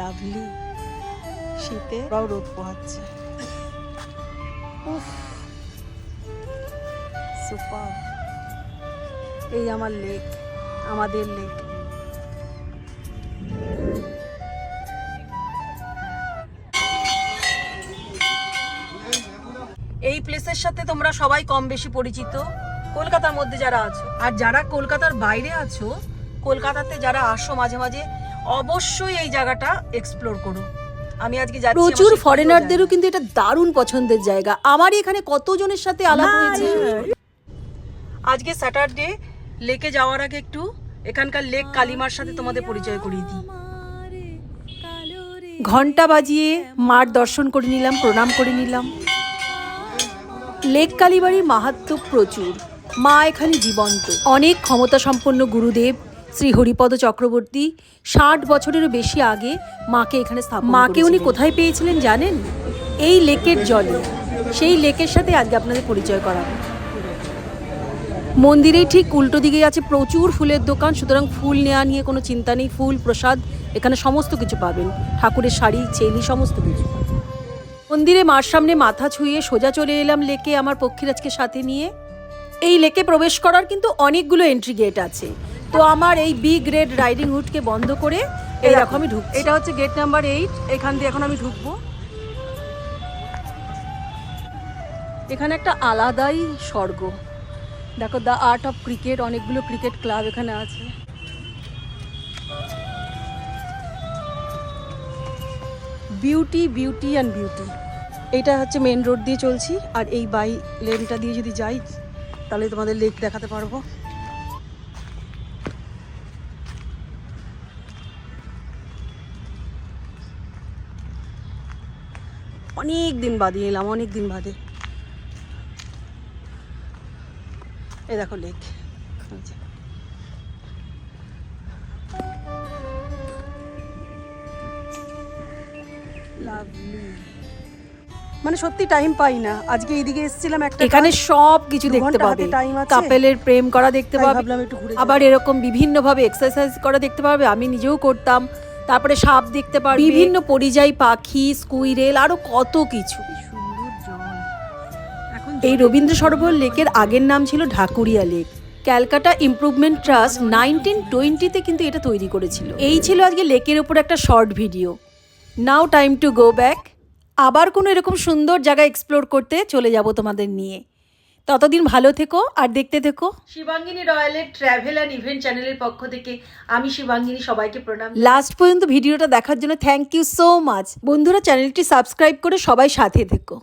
Lovely. শীতে ওরাও রোদ পোহাচ্ছে। সুপার। এই আমার লেক, আমাদের লেক। এই প্লেসের সাথে তোমরা সবাই কম বেশি পরিচিত। কলকাতার মধ্যে যারা আছো, আর যারা কলকাতার বাইরে আছো, কলকাতাতে যারা আসো মাঝে মাঝে অবশ্যই এই জায়গাটা এক্সপ্লোর করো। আমি আজকে যাচ্ছি প্রচুর ফরেনারদেরও কিন্তু এটা দারুণ পছন্দের জায়গা। আমারই এখানে কতজনের সাথে আলাপ হয়েছে? আজকে স্যাটারডে লেকে যাওয়ার আগে একটু এখানকার লেক কালিমার সাথে তোমাদের পরিচয় করিয়ে দিই। ঘণ্টা বাজিয়ে মার দর্শন করে নিলাম প্রণাম করে নিলাম। লেক কালীবাড়ির মাহাত্ম প্রচুর। মা এখানে জীবন্ত। অনেক ক্ষমতা সম্পন্ন গুরুদেব শ্রী হরিপদ চক্রবর্তী ষাট বছরেরও বেশি আগে মাকে এখানে স্থাপন মাকে উনি কোথায় পেয়েছিলেন জানেন? এই লেকের জলে। সেই লেকের সাথে আজকে আপনাদের পরিচয় করাবো। মন্দিরের ঠিক উল্টো দিকে আছে প্রচুর ফুলের দোকান সুতরাং ফুল নেওয়া নিয়ে কোনো চিন্তা নেই। ফুল প্রসাদ এখানে সমস্ত কিছু পাবেন। ঠাকুরের শাড়ি চেলি সমস্ত কিছু মন্দিরে মার সামনে মাথা ছুঁয়ে সোজা চলে এলাম লেকে আমার পক্ষীরাজকে সাথে নিয়ে। এই লেকে প্রবেশ করার কিন্তু অনেকগুলো এন্ট্রি গেট আছে। তো আমার এই বি গ্রেড রাইডিং হুডকে বন্ধ করে এই দেখো আমি ঢুক এটা হচ্ছে গেট নাম্বার এইট এখান দিয়ে এখন আমি ঢুকবো। এখানে একটা আলাদাই স্বর্গ। দেখো দ্য আর্ট অফ ক্রিকেট অনেকগুলো ক্রিকেট ক্লাব এখানে আছে। বিউটি বিউটি অ্যান্ড বিউটি এটা হচ্ছে মেন রোড দিয়ে চলছি আর এই বাই লেনটা দিয়ে যদি যাই তাহলে তোমাদের লেক দেখাতে পারব। অনেক দিন বাদে এলাম অনেক দিন বাদে। এই দেখো লেক। মানে সত্যি টাইম পাই না। আজকে এইদিকে এসেছিলাম একটা এখানে সব কিছু দেখতে পাবে। কাপেলের প্রেম করা দেখতে পাবে। আবার এরকম বিভিন্ন ভাবে এক্সারসাইজ করা দেখতে পারবে আমি নিজেও করতাম। তারপরে সাপ দেখতে পারবে। বিভিন্ন পরিযায়ী পাখি স্কুইরেল আরও কত কিছু। এই রবীন্দ্র সরোবর লেকের আগের নাম ছিল Dhakuria lake. Calcutta improvement trust nineteen টোয়েন্টিতে কিন্তু এটা তৈরি করেছিল। এই ছিল আজকে লেকের উপর একটা short video. Now time to go back. আবার কোনো এরকম সুন্দর জায়গা এক্সপ্লোর করতে চলে যাব তোমাদের নিয়ে। ততদিন ভালো থেকো আর দেখতে থেকো। শিবাঙ্গিনী রয়্যালের ট্রাভেল অ্যান্ড ইভেন্ট চ্যানেলের পক্ষ থেকে আমি শিবাঙ্গিনী সবাইকে প্রণাম লাস্ট পর্যন্ত ভিডিওটা দেখার জন্য থ্যাংক ইউ সো মাচ বন্ধুরা চ্যানেলটি সাবস্ক্রাইব করে সবাই সাথে থেকো।